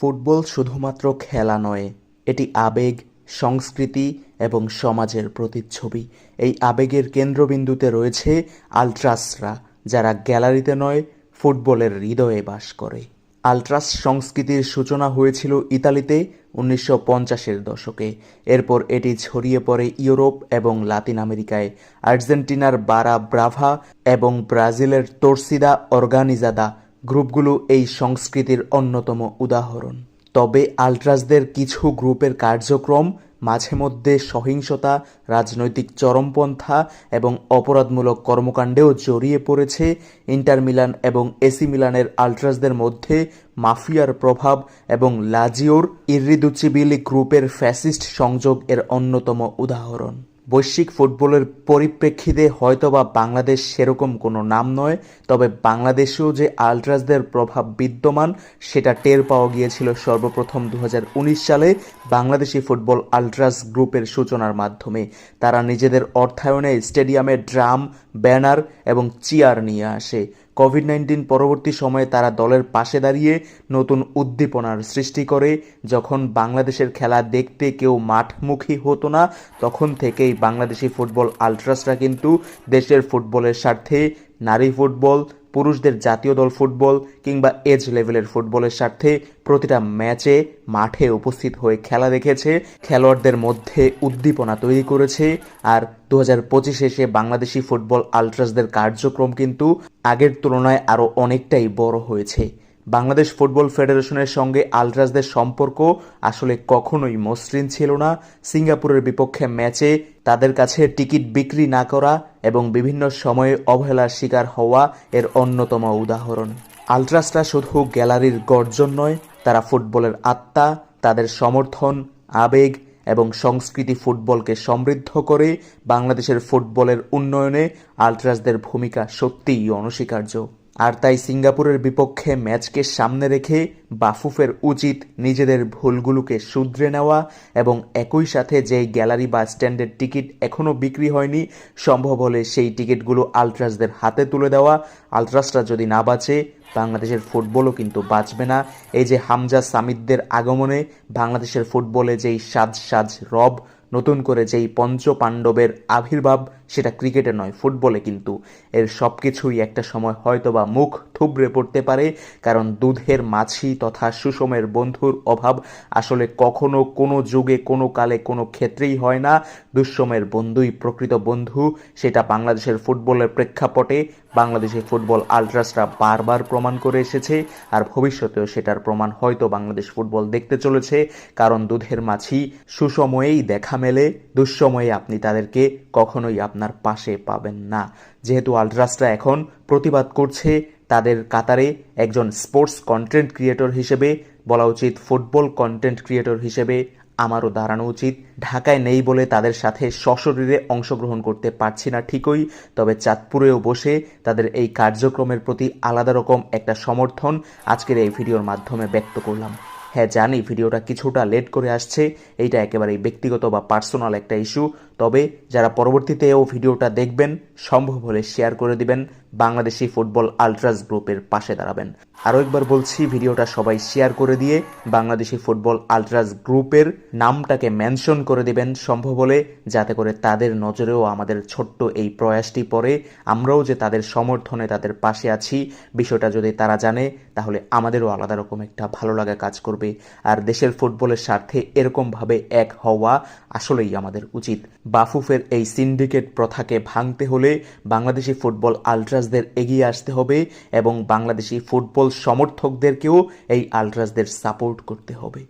Football শুধুমাত্র খেলা নয়, এটি আবেগ, সংস্কৃতি এবং সমাজের প্রতিচ্ছবি। এই আবেগের কেন্দ্রবিন্দুতে রয়েছে আলট্রাসরা, যারা গ্যালারিতে নয়, ফুটবলের হৃদয়ে বাস করে। আলট্রাস সংস্কৃতির সূচনা হয়েছিল ইতালিতে উনিশশো পঞ্চাশের দশকে। এরপর এটি ছড়িয়ে পড়ে ইউরোপ এবং লাতিন আমেরিকায়। আর্জেন্টিনার বারা ব্রাভা এবং ব্রাজিলের তোরসিদা অর্গানিজাদা গ্রুপগুলো এই সংস্কৃতির অন্যতম উদাহরণ। তবে আলট্রাসদের কিছু গ্রুপের কার্যক্রম, মাঝে মধ্যে সহিংসতা, রাজনৈতিক চরমপন্থা এবং অপরাধমূলক কর্মকাণ্ডেও জড়িয়ে পড়েছে ইন্টার মিলান এবং এসি মিলানের আলট্রাসদের মধ্যে মাফিয়ার প্রভাব এবং লাজিওর ইরিদুচিবিলি গ্রুপের ফ্যাসিস্ট সংযোগ এর অন্যতম উদাহরণ। বৈশ্বিক ফুটবলের পরিপ্রেক্ষিতে হয়তোবা বাংলাদেশ সেরকম কোনো নাম নয়, তবে বাংলাদেশেও যে আলট্রাসদের প্রভাব বিদ্যমান, সেটা টের পাওয়া গিয়েছিল সর্বপ্রথম দু হাজার উনিশ সালে বাংলাদেশি ফুটবল আলট্রাস গ্রুপের সূচনার মাধ্যমে। তারা নিজেদের অর্থায়নে স্টেডিয়ামে ড্রাম, ব্যানার এবং চেয়ার নিয়ে আসে। কোভিড নাইন্টিন পরবর্তী সময়ে তারা দলের পাশে দাঁড়িয়ে নতুন উদ্দীপনার সৃষ্টি করে। যখন বাংলাদেশের খেলা দেখতে কেউ মাঠমুখী হতো না, তখন থেকেই বাংলাদেশি ফুটবল আলট্রাসরা কিন্তু দেশের ফুটবলের স্বার্থে নারী ফুটবল পুরুষদের জাতীয় দল ফুটবল কিংবা এজ লেভেলের ফুটবলের স্বার্থে প্রতিটা ম্যাচে মাঠে উপস্থিত হয়ে খেলা দেখেছে, খেলোয়াড়দের মধ্যে উদ্দীপনা তৈরি করেছে আর দু হাজার পঁচিশে এসে বাংলাদেশি ফুটবল আলট্রাসদের কার্যক্রম কিন্তু আগের তুলনায় আরও অনেকটাই বড় হয়েছে। বাংলাদেশ ফুটবল ফেডারেশনের সঙ্গে আলট্রাসদের সম্পর্ক আসলে কখনোই মসৃণ ছিল না। সিঙ্গাপুরের বিপক্ষে ম্যাচে তাদের কাছে টিকিট বিক্রি না করা এবং বিভিন্ন সময়ে অবহেলার শিকার হওয়া এর অন্যতম উদাহরণ। আলট্রাসরা শুধু গ্যালারির গর্জন নয়, তারা ফুটবলের আত্মা, তাদের সমর্থন, আবেগ এবং সংস্কৃতি ফুটবলকে সমৃদ্ধ করে বাংলাদেশের ফুটবলের উন্নয়নে আলট্রাসদের ভূমিকা সত্যিই অনস্বীকার্য। আর তাই সিঙ্গাপুরের বিপক্ষে ম্যাচকে সামনে রেখে বাফুফের উচিত নিজেদের ভুলগুলোকে শুধরে নেওয়া এবং একই সাথে যেই গ্যালারি বা স্ট্যান্ডের টিকিট এখনও বিক্রি হয়নি, সম্ভব হলে সেই টিকিটগুলো আলট্রাসদের হাতে তুলে দেওয়া। আলট্রাসরা যদি না বাঁচে, বাংলাদেশের ফুটবলও কিন্তু বাঁচবে না। এই যে হামজা সামিদদের আগমনে বাংলাদেশের ফুটবলে যেই সাজ সাজ রব, নতুন করে যেই পঞ্চ পাণ্ডবের আবির্ভাব সেটা ক্রিকেটে নয়, ফুটবলে কিন্তু। এর সব কিছুই একটা সময় হয়তোবা মুখ থুবড়ে পড়তে পারে, কারণ দুধের মাছি তথা সুষমের বন্ধুর অভাব আসলে কখনো কোনো যুগে, কোনো কালে, কোনো ক্ষেত্রেই হয় না। দুঃসময়ের বন্ধুই প্রকৃত বন্ধু, সেটা বাংলাদেশের ফুটবলের প্রেক্ষাপটে। বাংলাদেশের ফুটবল আলট্রাসরা বারবার প্রমাণ করে এসেছে, আর ভবিষ্যতেও সেটার প্রমাণ হয়তো বাংলাদেশ ফুটবল দেখতে চলেছে, কারণ দুধের মাছি সুসময়েই দেখা মেলে দুঃসময়ে আপনি তাদেরকে কখনোই আপনার পাশে পাবেন না। যেহেতু আলট্রাসরা এখন প্রতিবাদ করছে তাদের কাতারে একজন স্পোর্টস কন্টেন্ট ক্রিয়েটর হিসেবে, বলা উচিত ফুটবল কন্টেন্ট ক্রিয়েটর হিসেবে আমারও দাঁড়ানো উচিত। ঢাকায় নেই বলে তাদের সাথে সশরীরে অংশগ্রহণ করতে পারছি না ঠিকই, তবে চাঁদপুরেও বসে তাদের এই কার্যক্রমের প্রতি আলাদা রকম একটা সমর্থন আজকের এই ভিডিওর মাধ্যমে ব্যক্ত করলাম। হ্যাঁ জানি ভিডিওটা কিছুটা লেট করে আসছে, এইটা একেবারেই ব্যক্তিগত বা পার্সোনাল একটা ইস্যু তবে যারা পরবর্তীতে পরবর্তীতেও ভিডিওটা দেখবেন, সম্ভব হলে শেয়ার করে দিবেন, বাংলাদেশি ফুটবল আলট্রাস গ্রুপের পাশে দাঁড়াবেন। আরও একবার বলছি, ভিডিওটা সবাই শেয়ার করে দিয়ে বাংলাদেশি ফুটবল আলট্রাস গ্রুপের নামটাকে মেনশন করে দিবেন, সম্ভব হলে যাতে করে তাদের নজরেও আমাদের ছোট্ট এই প্রয়াসটি পড়ে। আমরাও যে তাদের সমর্থনে তাদের পাশে আছি, বিষয়টা যদি তারা জানে, তাহলে আমাদেরও আলাদা রকম একটা ভালো লাগা কাজ করবে। আর দেশের ফুটবলের স্বার্থে এরকমভাবে এক হওয়া আসলেই আমাদের উচিত। বাফুফের এই সিন্ডিকেট প্রথাকে ভাঙতে হলে বাংলাদেশি ফুটবল আলট্রাসদের এগিয়ে আসতে হবে এবং বাংলাদেশি ফুটবল সমর্থকদেরকেও এই আলট্রাসদের সাপোর্ট করতে হবে।